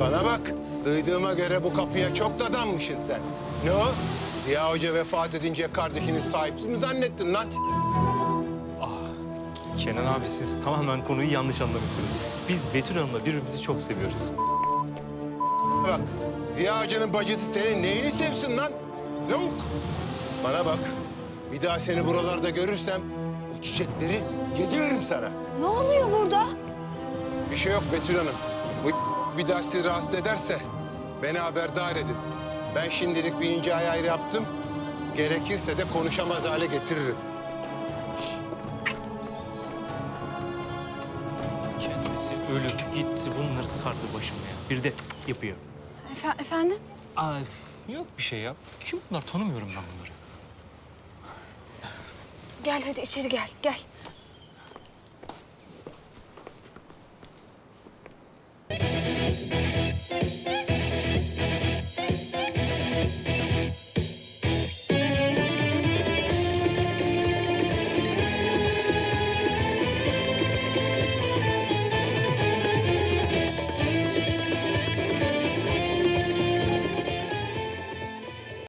Bana bak, duyduğuma göre bu kapıya çok dadanmışsın sen. Ne o? Ziya Hoca vefat edince kardeşini sahipsiz mi zannettin lan? Kenan abi siz tamamen konuyu yanlış anlamışsınız. Biz Betül Hanım'la birbirimizi çok seviyoruz. Bak, Ziya Hoca'nın bacısı senin neyini sevsin lan? Lavuk! Bana bak, bir daha seni buralarda görürsem o çiçekleri yediririm sana. Ne oluyor burada? Bir şey yok Betül Hanım. Bu bir daha sizi rahatsız ederse beni haberdar edin. Ben şimdilik bir ince ayar yaptım. Gerekirse de konuşamaz hale getiririm. Kendisi ölüp gitti bunları sardı başıma ya. Bir de yapıyor. Efe- efendim? Ay yok bir şey ya. Kim bunlar tanımıyorum ben bunları. Gel hadi içeri gel, gel.